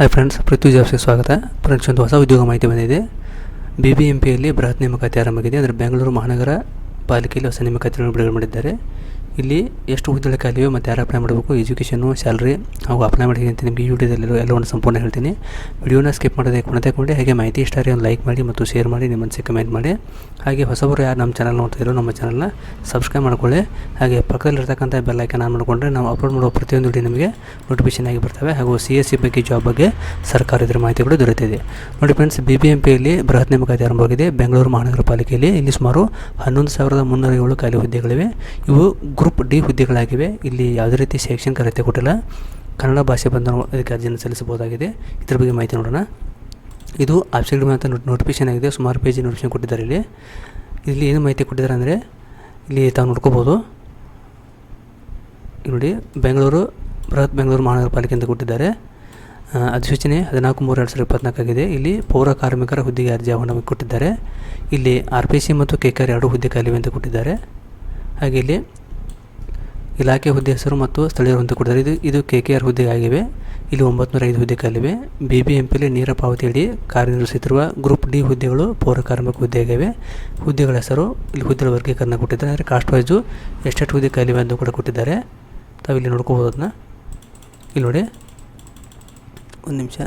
Hi friends ಪೃಥ್ವಿ ಜಾಬ್ಸ್ಗೆ ಸ್ವಾಗತ. Friends ಒಂದು ಹೊಸ ಉದ್ಯೋಗ ಮಾಹಿತಿ ಬಂದಿದೆ. ಬಿ ಬಿ ಎಂ ಪಿಯಲ್ಲಿ ಬೃಹತ್ ನೇಮಕಾತಿ ಆರಂಭವಾಗಿದೆ. ಅಂದರೆ ಬೆಂಗಳೂರು ಮಹಾನಗರ ಪಾಲಿಕೆಯಲ್ಲಿ ಹೊಸ ನೇಮಕಾತಿಗಳನ್ನು ಬಿಡುಗಡೆ ಮಾಡಿದ್ದಾರೆ. ಇಲ್ಲಿ ಎಷ್ಟು ಹುದ್ದೆಗಳ ಖಾಲಿವೆ ಮತ್ತು ಯಾರು ಅಪ್ಲೈ ಮಾಡಬೇಕು ಎಜುಕೇಷನು ಸ್ಯಾಲ್ರಿ ಹಾಗೂ ಅಪ್ಲೈ ಮಾಡಿ ಅಂತ ನಿಮಗೆ ಯೂಟ್ಯೂಬಲ್ಲಿರೋ ಎಲ್ಲವನ್ನು ಸಂಪೂರ್ಣ ಹೇಳ್ತೀನಿ. ವಿಡಿಯೋನ ಸ್ಕಿಪ್ ಮಾಡೋದೇ ಕೊನೆ ಕೊಂಡು ಹಾಗೆ ಮಾಹಿತಿ ಇಷ್ಟ ಒಂದು ಲೈಕ್ ಮಾಡಿ ಮತ್ತು ಶೇರ್ ಮಾಡಿ, ನಿಮ್ಮ ಮನಸ್ಸಿಗೆ ಕಮೆಂಟ್ ಮಾಡಿ. ಹಾಗೆ ಹೊಸಬರು ಯಾರು ನಮ್ಮ ಚಾನಲ್ ನೋಡ್ತಿದ್ರು ನಮ್ಮ ಚಾನಲ್ನ ಸಬ್ಸ್ಕ್ರೈಬ್ ಮಾಡ್ಕೊಳ್ಳಿ. ಹಾಗೆ ಪಕ್ಕದಲ್ಲಿರ್ತಕ್ಕಂಥ ಬೆಲ್ ಐಕನ್ ಆನ್ ಮಾಡಿಕೊಂಡ್ರೆ ನಾವು ಅಪ್ಲೋಡ್ ಮಾಡುವ ಪ್ರತಿಯೊಂದು ವಿಡಿಯೋ ನಿಮಗೆ ನೋಟಿಫಿಕೇಶನ್ ಆಗಿ ಬರ್ತವೆ. ಹಾಗೂ ಸಿ ಎಸ್ ಸಿ ಬಗ್ಗೆ ಜಾಬ್ ಬಗ್ಗೆ ಸರ್ಕಾರ ಇದರ ಮಾಹಿತಿಗಳು ದೊರೆತಿದೆ ನೋಡಿ ಫ್ರೆಂಡ್ಸ್ ಬಿ ಬಿ ಎಂ ಪಿಯಲ್ಲಿ ಬೃಹತ್ ನೇಮಕಾತಿ ಆರಂಭವಾಗಿದೆ. ಬೆಂಗಳೂರು ಮಹಾನಗರ ಪಾಲಿಕೆಯಲ್ಲಿ ಇಲ್ಲಿ ಸುಮಾರು ಹನ್ನೊಂದು ಸಾವಿರದ ಮುನ್ನೂರ ಏಳು ಖಾಲಿ ಹುದ್ದೆಗಳಿವೆ. ಇವು ಗ್ರೂಪ್ ಡಿ ಹುದ್ದೆಗಳಾಗಿವೆ. ಇಲ್ಲಿ ಯಾವುದೇ ರೀತಿ ಶೈಕ್ಷಣಿಕ ಅರ್ಹತೆ ಕೊಟ್ಟಿಲ್ಲ. ಕನ್ನಡ ಭಾಷೆ ಬಂದ ಇದಕ್ಕೆ ಅರ್ಜಿಯನ್ನು ಸಲ್ಲಿಸಬಹುದಾಗಿದೆ. ಇದ್ರ ಬಗ್ಗೆ ಮಾಹಿತಿ ನೋಡೋಣ. ಇದು ಆಬ್ಸೆಕ್ಟ್ ಅಂತ ನೋಟಿಫಿಕೇಶನ್ ಆಗಿದೆ. ಸುಮಾರು ಪೇಜ್ ನೋಟಿಫಿಕೇಶನ್ ಕೊಟ್ಟಿದ್ದಾರೆ ಇಲ್ಲಿ. ಇಲ್ಲಿ ಏನು ಮಾಹಿತಿ ಕೊಟ್ಟಿದ್ದಾರೆ ಅಂದರೆ, ಇಲ್ಲಿ ತಾವು ನೋಡ್ಕೋಬೋದು. ನೋಡಿ, ಬೆಂಗಳೂರು, ಬೃಹತ್ ಬೆಂಗಳೂರು ಮಹಾನಗರ ಪಾಲಿಕೆ ಅಂತ ಕೊಟ್ಟಿದ್ದಾರೆ. ಅಧಿಸೂಚನೆ ಹದಿನಾಲ್ಕು ಮೂರು ಎರಡು ಸಾವಿರದ ಇಪ್ಪತ್ನಾಲ್ಕಾಗಿದೆ ಇಲ್ಲಿ ಪೌರ ಕಾರ್ಮಿಕರ ಹುದ್ದೆಗೆ ಅರ್ಜಿ ಆಹ್ವಾನ ಕೊಟ್ಟಿದ್ದಾರೆ. ಇಲ್ಲಿ ಆರ್ ಪಿ ಸಿ ಮತ್ತು ಕೆ ಎರಡು ಹುದ್ದೆ ಖಾಲಿವೆ ಅಂತ ಕೊಟ್ಟಿದ್ದಾರೆ. ಹಾಗೆ ಇಲ್ಲಿ ಇಲಾಖೆ ಹುದ್ದೆ ಹೆಸರು ಮತ್ತು ಸ್ಥಳೀಯರು ಕೊಟ್ಟಿದ್ದಾರೆ ಇದು ಇದು ಕೆ ಕೆ ಆರ್ ಹುದ್ದೆ ಆಗಿವೆ ಇಲ್ಲಿ ಒಂಬತ್ತು ಐದು ಹುದ್ದೆ ಖಾಲಿವೆ ಬಿ ಬಿ ಎಂ ಪಿಲಿ ನೇರ ಪಾವತಿಯಡಿ ಕಾರ್ಯನಿರ್ವಹಿಸುತ್ತಿರುವ ಗ್ರೂಪ್ ಡಿ ಹುದ್ದೆಗಳು ಪೌರ ಕಾರ್ಮಿಕ ಹುದ್ದೆ ಹುದ್ದೆಗಳ ಹೆಸರು, ಇಲ್ಲಿ ಹುದ್ದೆಗಳ ವರ್ಗೀಕರಣ ಕೊಟ್ಟಿದ್ದಾರೆ. ಅಂದರೆ ಕಾಸ್ಟ್ ವೈಸು ಎಷ್ಟೆಷ್ಟು ಹುದ್ದೆ ಖಾಲಿವೆ ಅಂತ ಕೂಡ ಕೊಟ್ಟಿದ್ದಾರೆ. ತಾವು ಇಲ್ಲಿ ನೋಡ್ಕೋಬೋದು ಅದನ್ನ. ಇಲ್ಲಿ ನೋಡಿ. ಒಂದು ನಿಮಿಷ.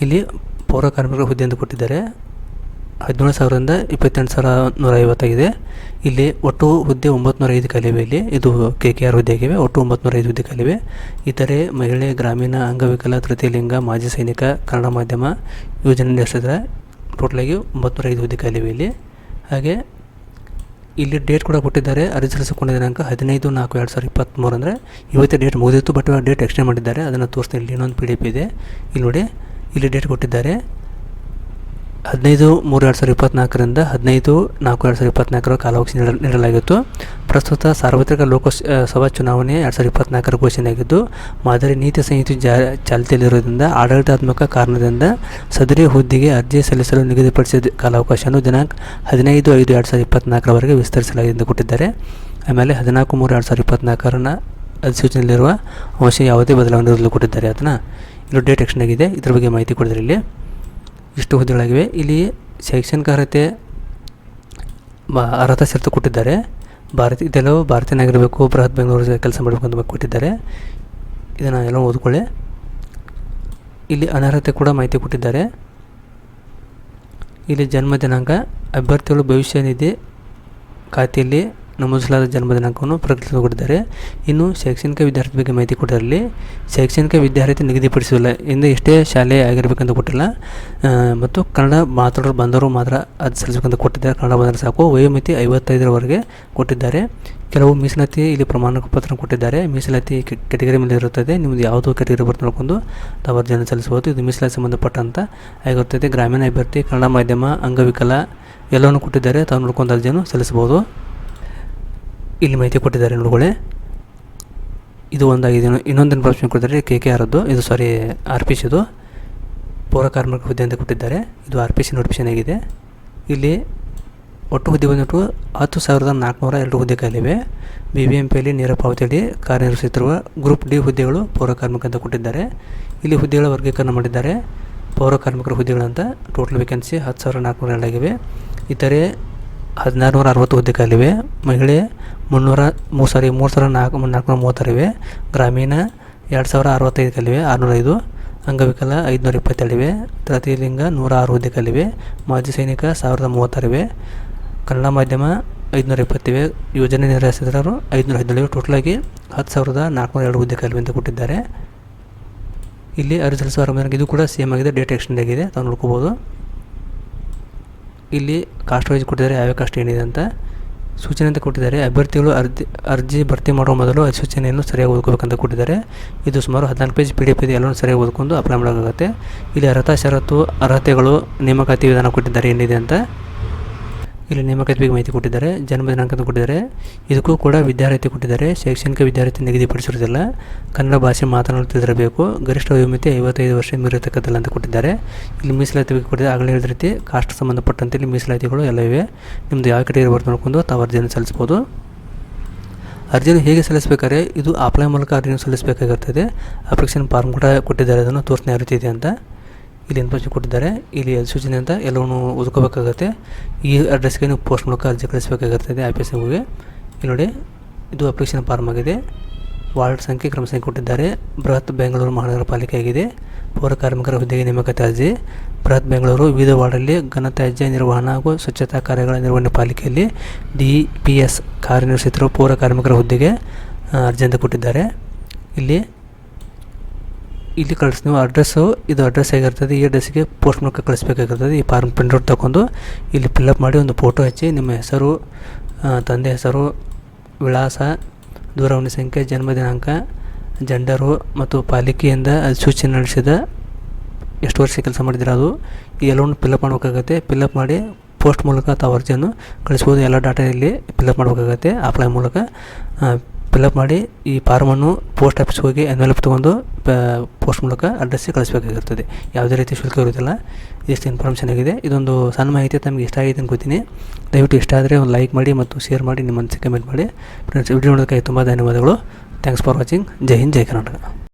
ಇಲ್ಲಿ ಪೌರ ಕಾರ್ಮಿಕರ ಹುದ್ದೆ ಅಂತ ಕೊಟ್ಟಿದ್ದಾರೆ. ಹದಿನೇಳು ಸಾವಿರದಿಂದ ಇಪ್ಪತ್ತೆಂಟು ಸಾವಿರ ನೂರ ಐವತ್ತಾಗಿದೆ ಇಲ್ಲಿ ಒಟ್ಟು ಹುದ್ದೆ ಒಂಬತ್ತು ನೂರ ಐದು ಖಾಲಿವೆ ಇಲ್ಲಿ. ಇದು ಕೆ ಕೆ ಆರ್ ಹುದ್ದೆ ಆಗಿವೆ. ಒಟ್ಟು ಒಂಬತ್ತುನೂರ ಐದು ಹುದ್ದೆ ಖಾಲಿವೆ ಇತರೆ ಮಹಿಳೆ ಗ್ರಾಮೀಣ ಅಂಗವಿಕಲ ತೃತೀಯ ಲಿಂಗ ಮಾಜಿ ಸೈನಿಕ, ಕನ್ನಡ ಮಾಧ್ಯಮ ಯೋಜನೆ ನಡೆಸಿದ್ರೆ ಟೋಟಲಾಗಿ ಒಂಬತ್ತು ನೂರ ಐದು ಹುದ್ದೆ ಖಾಲಿವೆ ಇಲ್ಲಿ. ಹಾಗೆ ಇಲ್ಲಿ ಡೇಟ್ ಕೂಡ ಕೊಟ್ಟಿದ್ದಾರೆ. ಅರ್ಜಿ ಸಲ್ಲಿಸಿಕೊಂಡ ದಿನಾಂಕ ಹದಿನೈದು ನಾಲ್ಕು ಎರಡು ಸಾವಿರದ ಇಪ್ಪತ್ತ್ಮೂರು ಅಂದರೆ ಇವತ್ತೇ ಡೇಟ್ ಮುಗಿದಿತ್ತು, ಬಟ್ ಡೇಟ್ ಎಕ್ಸ್ಟೆಂಡ್ ಮಾಡಿದ್ದಾರೆ. ಅದನ್ನು ತೋರಿಸ್ತೀನಿ. ಇಲ್ಲಿ ಇನ್ನೊಂದು ಪಿ ಡಿ ಎಫ್ ಇದೆ. ಇಲ್ಲಿ ನೋಡಿ. ಇಲ್ಲಿ ಡೇಟ್ ಕೊಟ್ಟಿದ್ದಾರೆ. ಹದಿನೈದು ಮೂರು ಎರಡು ಸಾವಿರದ ಇಪ್ಪತ್ನಾಲ್ಕರಿಂದ ಹದಿನೈದು ನಾಲ್ಕು ಎರಡು ಸಾವಿರದ ಇಪ್ಪತ್ನಾಲ್ಕರ ಕಾಲಾವಕಾಶ ನೀಡ ನೀಡಲಾಗಿತ್ತು. ಪ್ರಸ್ತುತ ಸಾರ್ವತ್ರಿಕ ಲೋಕಸಭಾ ಚುನಾವಣೆ ಎರಡು ಸಾವಿರದ ಇಪ್ಪತ್ತ್ನಾಲ್ಕರ ಘೋಷಣೆಯಾಗಿದ್ದು, ಮಾದರಿ ನೀತಿ ಸಂಹಿತೆ ಜಾ, ಚಾಲ್ತಿಯಲ್ಲಿರುವುದರಿಂದ ಆಡಳಿತಾತ್ಮಕ ಕಾರಣದಿಂದ ಸದರಿ ಹುದ್ದೆಗೆ ಅರ್ಜಿ ಸಲ್ಲಿಸಲು ನಿಗದಿಪಡಿಸಿದ ಕಾಲಾವಕಾಶವನ್ನು ದಿನಾಂಕ ಹದಿನೈದು ಐದು ಎರಡು ಸಾವಿರದ ಇಪ್ಪತ್ನಾಲ್ಕರವರೆಗೆ ವಿಸ್ತರಿಸಲಾಗಿದೆ ಎಂದು ಕೊಟ್ಟಿದ್ದಾರೆ. ಆಮೇಲೆ ಹದಿನಾಲ್ಕು ಮೂರು ಎರಡು ಸಾವಿರದ ಇಪ್ಪತ್ತ್ನಾಲ್ಕರನ್ನ ಅಧಿಸೂಚನೆಯಲ್ಲಿರುವ ಅಂಶ ಯಾವುದೇ ಬದಲಾವಣೆ ಕೊಟ್ಟಿದ್ದಾರೆ. ಅದನ್ನು ಇನ್ನು ಡೇಟ್ ಆಗಿದೆ. ಇದ್ರ ಬಗ್ಗೆ ಮಾಹಿತಿ ಕೊಡೋದ್ರಲ್ಲಿ ಇಷ್ಟು ಹುದ್ದೆಗಳಾಗಿವೆ. ಇಲ್ಲಿ ಶೈಕ್ಷಣಿಕ ಅರ್ಹತೆ ಬಾ ಅರ್ಹತಾ ಕೊಟ್ಟಿದ್ದಾರೆ. ಭಾರತ, ಇದೆಲ್ಲವೂ ಭಾರತೀಯನಾಗಿರಬೇಕು ಬೃಹತ್ ಬೆಂಗಳೂರು ಕೆಲಸ ಮಾಡಬೇಕು ಅಂತ ಕೊಟ್ಟಿದ್ದಾರೆ. ಇದನ್ನು ಎಲ್ಲ ಓದ್ಕೊಳ್ಳಿ. ಇಲ್ಲಿ ಅನರ್ಹತೆ ಕೂಡ ಮಾಹಿತಿ ಕೊಟ್ಟಿದ್ದಾರೆ. ಇಲ್ಲಿ ಜನ್ಮ ದಿನಾಂಕ, ಅಭ್ಯರ್ಥಿಗಳು ಭವಿಷ್ಯ ನಿಧಿ ಖಾತೆಯಲ್ಲಿ ನಮೂದಿಸಲಾದ ಜನ್ಮ ದಿನಾಂಕವನ್ನು ಪ್ರಕಟಿಸಿಕೊಟ್ಟಿದ್ದಾರೆ. ಇನ್ನು ಶೈಕ್ಷಣಿಕ ವಿದ್ಯಾರ್ಥಿ ಬಗ್ಗೆ ಮಾಹಿತಿ ಕೊಟ್ಟಿರಲಿ ಶೈಕ್ಷಣಿಕ ವಿದ್ಯಾರ್ಥಿ ನಿಗದಿಪಡಿಸಿಲ್ಲ ಇಂದು ಎಷ್ಟೇ ಶಾಲೆ ಆಗಿರಬೇಕಂತ ಕೊಟ್ಟಿಲ್ಲ. ಮತ್ತು ಕನ್ನಡ ಮಾತಾಡೋರು ಬಂದವರು ಮಾತ್ರ ಅದು ಸಲ್ಲಿಸಬೇಕಂತ ಕೊಟ್ಟಿದ್ದಾರೆ. ಕನ್ನಡ ಬಂದರೆ ಸಾಕು. ವಯೋಮಿತಿ ಐವತ್ತೈದರವರೆಗೆ ಕೊಟ್ಟಿದ್ದಾರೆ. ಕೆಲವು ಮೀಸಲಾತಿ ಇಲ್ಲಿ ಪ್ರಮಾಣ ಪತ್ರ ಕೊಟ್ಟಿದ್ದಾರೆ. ಮೀಸಲಾತಿ ಕೆಟಗರಿ ಮೇಲೆ ಇರುತ್ತದೆ. ನಿಮ್ಮದು ಯಾವುದೋ ಕೆಟಗರಿ ಬರ್ತಾ ನೋಡ್ಕೊಂಡು ತಾವು ಅರ್ಜಿಯನ್ನು ಸಲ್ಲಿಸಬಹುದು. ಇದು ಮೀಸಲಾತಿ ಸಂಬಂಧಪಟ್ಟಂತ ಆಗಿರುತ್ತದೆ. ಗ್ರಾಮೀಣ ಅಭ್ಯರ್ಥಿ, ಕನ್ನಡ ಮಾಧ್ಯಮ, ಅಂಗವಿಕಲ ಎಲ್ಲವನ್ನು ಕೊಟ್ಟಿದ್ದಾರೆ. ತಾವು ನೋಡ್ಕೊಂಡು ಅರ್ಜಿಯನ್ನು ಸಲ್ಲಿಸಬಹುದು. ಇಲ್ಲಿ ಮಾಹಿತಿ ಕೊಟ್ಟಿದ್ದಾರೆ ನೋಡ್ಕೊಳ್ಳಿ. ಇದು ಒಂದಾಗಿದೆ ಇನ್ನು- ಇನ್ನೊಂದು ಇನ್ಫಾರ್ಮೇಷನ್ ಕೊಟ್ಟಿದ್ದಾರೆ. ಕೆ ಕೆ ಆರದ್ದು. ಇದು ಸಾರಿ ಆರ್ ಪಿ ಸಿದು ಪೌರ ಕಾರ್ಮಿಕ ಹುದ್ದೆ ಅಂತ ಕೊಟ್ಟಿದ್ದಾರೆ. ಇದು ಆರ್ ಪಿ ಸಿ ನೋಟಿಫಿಕೇಶನ್ ಆಗಿದೆ. ಇಲ್ಲಿ ಒಟ್ಟು ಹುದ್ದೆ ಬಂದ್ಬಿಟ್ಟು ಹತ್ತು ಸಾವಿರದ ನಾಲ್ಕುನೂರ ಎರಡು ಹುದ್ದೆ ಬಿ ಬಿ ಎಂ ಪಿಯಲ್ಲಿ ನೇರ ಪಾವತಿಯಲ್ಲಿ ಕಾರ್ಯನಿರ್ವಹಿಸುತ್ತಿರುವ ಗ್ರೂಪ್ ಡಿ ಹುದ್ದೆಗಳು ಪೌರ ಕಾರ್ಮಿಕ ಅಂತ ಕೊಟ್ಟಿದ್ದಾರೆ. ಇಲ್ಲಿ ಹುದ್ದೆಗಳ ವರ್ಗೀಕರಣ ಮಾಡಿದ್ದಾರೆ. ಪೌರ ಕಾರ್ಮಿಕರ ಹುದ್ದೆಗಳಂತ ಟೋಟಲ್ ವೇಕೆನ್ಸಿ ಹತ್ತು ಸಾವಿರದ ನಾಲ್ಕುನೂರ ಎರಡಾಗಿವೆ ಇತರೆ ಹದಿನಾರು ನೂರ ಅರವತ್ತು ಹುದ್ದೆ ಖಾಲಿವೆ ಮಹಿಳೆ ಮುನ್ನೂರ ಮೂರು ಸಾರಿ ಮೂರು ಸಾವಿರ ನಾಲ್ಕು, ನಾಲ್ಕುನೂರ ಮೂವತ್ತಾರಿವೆ. ಗ್ರಾಮೀಣ ಎರಡು ಸಾವಿರ ಅರವತ್ತೈದು ಕಲಿವೆ ಆರುನೂರ ಐದು ಅಂಗವಿಕಲ ಐದುನೂರ ಇಪ್ಪತ್ತೇಳಿವೆ ತೃತೀಯಲಿಂಗ ನೂರ ಆರು ಹುದ್ದೆ ಖಾಲಿವೆ ಮಾಜಿ ಸೈನಿಕ ಸಾವಿರದ ಮೂವತ್ತಾರಿವೆ. ಕನ್ನಡ ಮಾಧ್ಯಮ ಐದುನೂರ ಇಪ್ಪತ್ತಿವೆ ಯೋಜನೆ ನಿರ್ವಹಿಸಿದವರು ಐದುನೂರ ಹದಿನೇಳು ಟೋಟಲಾಗಿ ಹತ್ತು ಸಾವಿರದ ನಾಲ್ಕುನೂರ ಎರಡು ಹುದ್ದೆ ಅಂತ ಕೊಟ್ಟಿದ್ದಾರೆ. ಇಲ್ಲಿ ಅರ್ಜಿ ಸಲ್ಲಿಸುವ ಇದು ಕೂಡ ಸೇಮ್ ಆಗಿದೆ. ಡೇಟ್ ಎಕ್ಸ್ಟೆಂಡ್ ಆಗಿದೆ. ತಾವು ನೋಡ್ಕೋಬೋದು. ಇಲ್ಲಿ ಕಾಸ್ಟ್ ವೈಸ್ ಕೊಟ್ಟಿದ್ದಾರೆ, ಯಾವ ಕಾಸ್ಟ್ ಏನಿದೆ ಅಂತ ಸೂಚನೆ ಅಂತ ಕೊಟ್ಟಿದ್ದಾರೆ. ಅಭ್ಯರ್ಥಿಗಳು ಅರ್ಜಿ ಅರ್ಜಿ ಭರ್ತಿ ಮಾಡುವ ಮೊದಲು ಅಧಿಸೂಚನೆಯನ್ನು ಸರಿಯಾಗಿ ಓದ್ಕೋಬೇಕಂತ ಕೊಟ್ಟಿದ್ದಾರೆ. ಇದು ಸುಮಾರು ಹದಿನಾಲ್ಕು ಪೇಜ್ ಪಿ ಡಿ ಎಫ್ ಇದೆ, ಎಲ್ಲವನ್ನು ಸರಿಯಾಗಿ ಓದ್ಕೊಂಡು ಅಪ್ಲೈ ಮಾಡೋಕ್ಕಾಗುತ್ತೆ. ಇಲ್ಲಿ ಅರ್ಹತಾ ಷರತ್ತು ಅರ್ಹತೆಗಳು, ನೇಮಕಾತಿ ವಿಧಾನ ಕೊಟ್ಟಿದ್ದಾರೆ, ಏನಿದೆ ಅಂತ. ಇಲ್ಲಿ ನೇಮಕಾತಿ ಮಾಹಿತಿ ಕೊಟ್ಟಿದ್ದಾರೆ, ಜನ್ಮ ದಿನಾಂಕ ಅಂತ ಕೊಟ್ಟಿದ್ದಾರೆ. ಇದಕ್ಕೂ ಕೂಡ ವಿದ್ಯಾರ್ಥಿ ಕೊಟ್ಟಿದ್ದಾರೆ. ಶೈಕ್ಷಣಿಕ ವಿದ್ಯಾರ್ಥಿ ನಿಗದಿಪಡಿಸಿರೋದಿಲ್ಲ ಕನ್ನಡ ಭಾಷೆ ಮಾತನಾಡುತ್ತಿರಬೇಕು. ಗರಿಷ್ಠ ವಯೋಮಿತಿ ಐವತ್ತೈದು ವರ್ಷ ಮೀರಿರ್ತಕ್ಕಂಥಲ್ಲ ಅಂತ ಕೊಟ್ಟಿದ್ದಾರೆ. ಇಲ್ಲಿ ಮೀಸಲಾತಿ ಕೊಟ್ಟಿದ್ದಾರೆ. ಆಗಲೇ ಹೇಳಿದ ರೀತಿ ಕಾಸ್ಟ್ ಸಂಬಂಧಪಟ್ಟಂತೆ ಇಲ್ಲಿ ಮೀಸಲಾತಿಗಳು ಎಲ್ಲ ಇವೆ. ನಿಮ್ಮದು ಯಾವ ಕಡೆ ಇರಬಾರ್ದು ನೋಡ್ಕೊಂಡು ತಾವು ಅರ್ಜಿಯನ್ನು ಸಲ್ಲಿಸ್ಬೋದು ಅರ್ಜಿಯನ್ನು ಹೇಗೆ ಸಲ್ಲಿಸಬೇಕಾದ್ರೆ, ಇದು ಆಫ್ಲೈನ್ ಮೂಲಕ ಅರ್ಜಿಯನ್ನು ಸಲ್ಲಿಸಬೇಕಾಗಿರ್ತದೆ. ಅಪ್ಲಿಕೇಶನ್ ಫಾರ್ಮ್ ಕೂಡ ಕೊಟ್ಟಿದ್ದಾರೆ. ಅದನ್ನು ತೋರಿಸ್ತಾ ಯಾವ ರೀತಿ ಇದೆ ಅಂತ. ಇಲ್ಲಿ ಇನ್ಫಾರ್ಮೇಷನ್ ಕೊಟ್ಟಿದ್ದಾರೆ, ಇಲ್ಲಿ ಸೂಚನೆ ಅಂತ ಎಲ್ಲವನ್ನು ಓದ್ಕೋಬೇಕಾಗತ್ತೆ. ಈ ಅಡ್ರೆಸ್ಗೆ ನೀವು ಪೋಸ್ಟ್ ಮೂಲಕ ಅರ್ಜಿ ಕಳಿಸಬೇಕಾಗಿರ್ತದೆ ಆಫೀಸಿಗೆ ಹೋಗಿ. ಇಲ್ಲಿ ನೋಡಿ, ಇದು ಅಪ್ಲಿಕೇಶನ್ ಫಾರ್ಮ್ ಆಗಿದೆ. ವಾರ್ಡ್ ಸಂಖ್ಯೆ, ಕ್ರಮ ಸಂಖ್ಯೆ ಕೊಟ್ಟಿದ್ದಾರೆ. ಬೃಹತ್ ಬೆಂಗಳೂರು ಮಹಾನಗರ ಪಾಲಿಕೆ ಆಗಿದೆ ಪೌರ ಕಾರ್ಮಿಕರ ಹುದ್ದೆಗೆ ನೇಮಕಾತಿ ಅರ್ಜಿ. ಬೃಹತ್ ಬೆಂಗಳೂರು ವಿವಿಧ ವಾರ್ಡಲ್ಲಿ ಘನತ್ಯಾಜ್ಯ ನಿರ್ವಹಣಾ ಹಾಗೂ ಸ್ವಚ್ಛತಾ ಕಾರ್ಯಗಳ ನಿರ್ವಹಣೆ ಪಾಲಿಕೆಯಲ್ಲಿ ಡಿ ಪಿ ಎಸ್ ಕಾರ್ಯನಿರ್ವಹಿಸುತ್ತಿರುವ ಪೌರ ಕಾರ್ಮಿಕರ ಹುದ್ದೆಗೆ ಅರ್ಜಿ ಅಂತ ಕೊಟ್ಟಿದ್ದಾರೆ. ಇಲ್ಲಿ ಇಲ್ಲಿ ಕಳಿಸ್ ನೀವು ಅಡ್ರೆಸ್ಸು ಇದು ಅಡ್ರೆಸ್ ಆಗಿರ್ತದೆ ಈ ಅಡ್ರೆಸ್ಸಿಗೆ ಪೋಸ್ಟ್ ಮೂಲಕ ಕಳಿಸ್ಬೇಕಾಗಿರ್ತದೆ. ಈ ಫಾರ್ಮ್ ಪ್ರಿಂಟ್ಔಟ್ ತಗೊಂಡು ಇಲ್ಲಿ ಫಿಲ್ಅಪ್ ಮಾಡಿ ಒಂದು ಫೋಟೋ ಹಚ್ಚಿ, ನಿಮ್ಮ ಹೆಸರು ತಂದೆ ಹೆಸರು, ವಿಳಾಸ, ದೂರವಾಣಿ ಸಂಖ್ಯೆ, ಜನ್ಮ ದಿನಾಂಕ ಜೆಂಡರು ಮತ್ತು ಪಾಲಿಕೆಯಿಂದ ಸೂಚನೆ ನಡೆಸಿದ ಎಷ್ಟು ವರ್ಷ ಕೆಲಸ ಮಾಡಿದ್ರೆ ಅದು ಎಲ್ಲವನ್ನು ಫಿಲ್ಅಪ್ ಮಾಡಬೇಕಾಗತ್ತೆ. ಫಿಲ್ಅಪ್ ಮಾಡಿ ಪೋಸ್ಟ್ ಮೂಲಕ ಅಥವಾ ಅರ್ಜಿಯನ್ನು ಕಳಿಸ್ಬೋದು. ಎಲ್ಲ ಡಾಟಾ ಇಲ್ಲಿ ಫಿಲ್ಅಪ್ ಮಾಡಬೇಕಾಗತ್ತೆ. ಆಫ್ಲೈನ್ ಮೂಲಕ. ಫಿಲ್ಅಪ್ ಮಾಡಿ ಈ ಫಾರ್ಮನ್ನು ಪೋಸ್ಟ್ ಆಫೀಸ್ಗೆ ಹೋಗಿ ಎನ್ವೆಲಪ್ ತೊಗೊಂಡು ಪೋಸ್ಟ್ ಮೂಲಕ ಅಡ್ರೆಸ್ಸಿಗೆ ಕಳಿಸಬೇಕಾಗಿರ್ತದೆ. ಯಾವುದೇ ರೀತಿ ಶುಲ್ಕ ಇರುವುದಿಲ್ಲ. ಇಷ್ಟು ಇನ್ಫಾರ್ಮೇಷನ್ ಆಗಿದೆ. ಇದೊಂದು ಸಣ್ಣ ಮಾಹಿತಿ ತಮಗೆ ಇಷ್ಟ ಆಗಿದೆ ಅನ್ಕೋತೀನಿ ದಯವಿಟ್ಟು ಇಷ್ಟ ಆದರೆ ಒಂದು ಲೈಕ್ ಮಾಡಿ ಮತ್ತು ಶೇರ್ ಮಾಡಿ ನಿಮ್ಮ ಮನಸ್ಸಿಗೆ ಕಮೆಂಟ್ ಮಾಡಿ. ಫ್ರೆಂಡ್ಸ್ ವಿಡಿಯೋ ನೋಡೋದಕ್ಕೆ ತುಂಬ ಧನ್ಯವಾದಗಳು. ಥ್ಯಾಂಕ್ಸ್ ಫಾರ್ ವಾಚಿಂಗ್ ಜೈ ಹಿಂದ್, ಜೈ ಕರ್ನಾಟಕ.